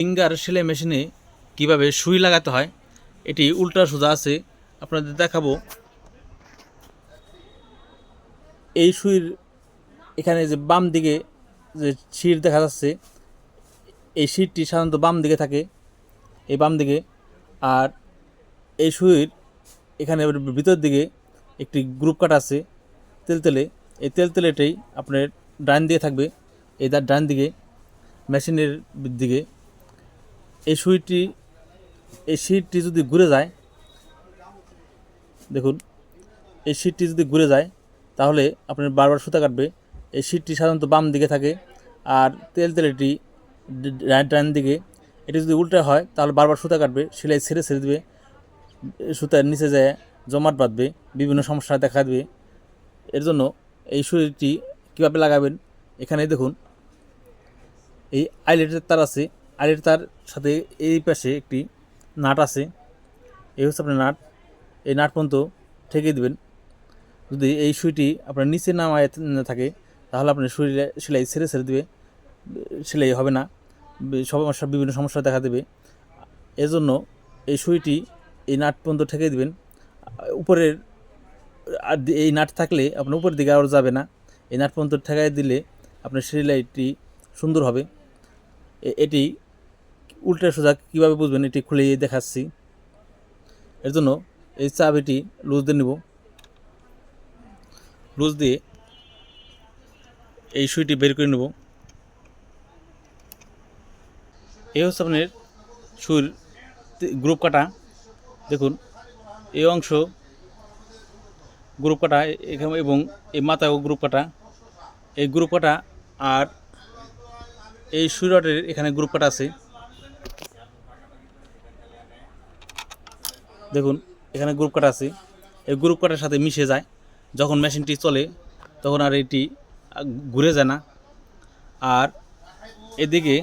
Finger সেলাই মেশিনে কীভাবে সুই লাগাতে হয়, এটি উল্টা সোজা আছে, আপনাদের দেখাবো। এই সুইর এখানে যে বাম দিকে যে শির দেখা যাচ্ছে, এই শিরটি সাধারণত বাম দিকে থাকে, এই বাম দিকে। আর এই সুইর এখানে ভিতর দিকে একটি গ্রুপ কাট আছে তেলতেলে এই তেলতেলেটাই আপনার ডান দিকে থাকবে, এই ডান দিকে, মেশিনের দিকে। এই সুইটি, এই সিটটি যদি ঘুরে যায়, দেখুন, এই সিটটি যদি ঘুরে যায়, তাহলে আপনার বারবার সুতা কাটবে। এই সিটটি সাধারণত বাম দিকে থাকে আর তেল তেলেটি ডান দিকে। এটি যদি উল্টা হয়, তাহলে বারবার সুতা কাটবে, সেলাই ছেড়ে ছেড়ে দেবে, সুতার নিচে যায় জমাট বাঁধবে, বিভিন্ন সমস্যা দেখা দেবে। এর জন্য এই সুইটি কীভাবে লাগাবেন? এখানে দেখুন, এই আইলেটের তার আছে। আইলেটের তার সাথে এই পাশে একটি নাট আছে। এই হচ্ছে আপনার নাট। এই নাট পর্যন্ত ঠেকে দিবেন। যদি এই সুইটি আপনার নিচে নামায় থাকে, তাহলে আপনার শরীরে সেলাই ছেড়ে ছেড়ে দেবে। সেলাই হবে না। সমস্যা, বিভিন্ন সমস্যা দেখা দেবে। এজন্য এই সুইটি এই নাট পর্যন্ত ঠেকে দেবেন। উপরের আর এই নাট থাকলে আপনার উপরের দিকে আর যাবে না। এই নাট পর্যন্ত ঠেকাই দিলে আপনার সেলাইটি সুন্দর হবে। এটি উল্টা সোজা কীভাবে বুঝবেন? এটি খুলে দেখাচ্ছি। এর জন্য এই চাবিটি লুজ দিয়ে নেব। লুজ দিয়ে এই সুইটি বের করে নেব। এই হচ্ছে আপনার সুর গ্রুপ কাটা। দেখুন, এই অংশ গ্রুপ কাটা এখানে এবং এই মাথাও গ্রুপ কাটা। এই গ্রুপ কাটা আর এই সুইরটের এখানে গ্রুপ কাটা আছে। দেখুন, এখানে গ্রুপ কাটা আছে। এই গ্রুপ কাটার সাথে মিশে যায়। যখন মেশিনটি চলে, তখন আর এটি ঘুরে যায় না। আর এদিকে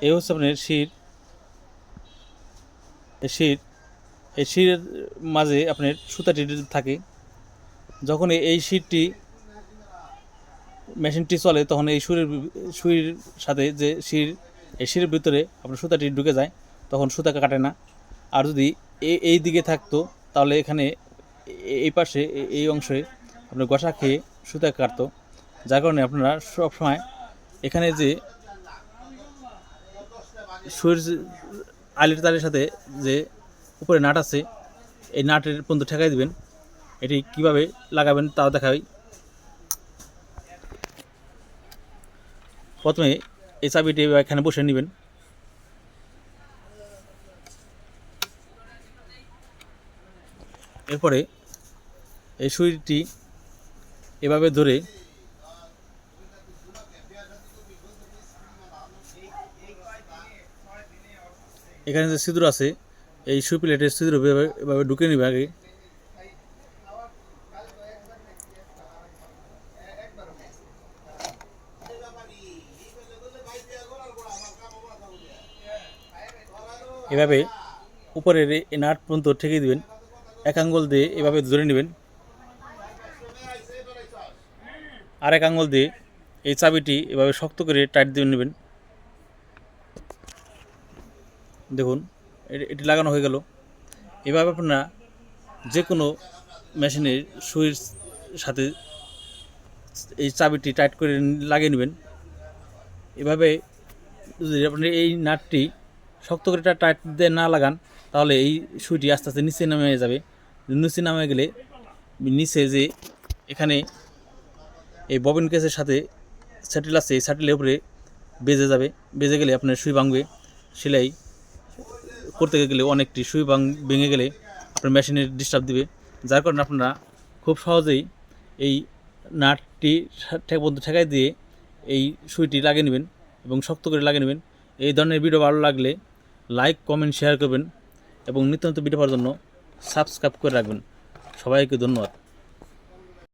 এই হচ্ছে আপনার শির। শির এই শিরের মাঝে আপনার সুতাটি থাকে। যখন এই- শিরটি মেশিনটি চলে, তখন এই সুরের সুইর সাথে যে শির এই শিরের ভিতরে আপনার সুতাটি ঢুকে যায়, তখন সুতা কাটে না। আর যদি এই দিকে থাকতো, তাহলে এখানে এই পাশে এই অংশে আপনার গসা খেয়ে সুতা কাটতো। যার কারণে আপনারা সব সময় এখানে যে সুইর আলির তারের সাথে যে উপরে নাট আছে, এই নাটের পর্যন্ত ঠেকাই দিবেন। এটি কীভাবে লাগাবেন তাও দেখাই। প্রথমে এই চাবিটি এখানে বসে নেবেন। এরপরে এই সুইটি এভাবে ধরে এখানে যে সিঁদুর আছে, এই সুই প্লেটের সিঁদুর এভাবে ঢুকে নেবে আগে। এভাবে উপরের এই নাট পর্যন্ত ঠেকে দিবেন। এক আঙ্গুল দিয়ে এভাবে ধরে নেবেন। আর এক আঙ্গুল দিয়ে এই চাবিটি এভাবে শক্ত করে টাইট দিয়ে নেবেন। দেখুন এটি- লাগানো হয়ে গেল। এভাবে আপনারা যে কোনো মেশিনের সুইচ সাথে এই চাবিটি টাইট করে লাগিয়ে নেবেন। এভাবে যদি আপনি এই নাটটি শক্ত করে টা- টাইট দিয়ে না লাগান, তাহলে এই সুইটি আস্তে আস্তে নিচে নামে যাবে। নিচে নামে গেলে নিচে যে এখানে এই ববিন কেসের সাথে স্যাটেল আছে, এই স্যাটেলের উপরে বেজে যাবে। বেজে গেলে আপনার সুই ভাঙবে। সেলাই করতে গেলে অনেকটি সুই ভাঙ ভেঙে গেলে আপনার মেশিনের ডিস্টার্ব দিবে। যার কারণে আপনারা খুব সহজেই এই নাটটি বন্ধু ঠেকাই দিয়ে এই সুইটি লাগিয়ে নেবেন এবং শক্ত করে লাগিয়ে নেবেন। এই ধরনের ভিডিও ভালো লাগলে লাইক, কমেন্ট, শেয়ার করবেন এবং নিত্য নতুন ভিডিও পাওয়ার জন্য সাবস্ক্রাইব করে রাখবেন। সবাইকে ধন্যবাদ।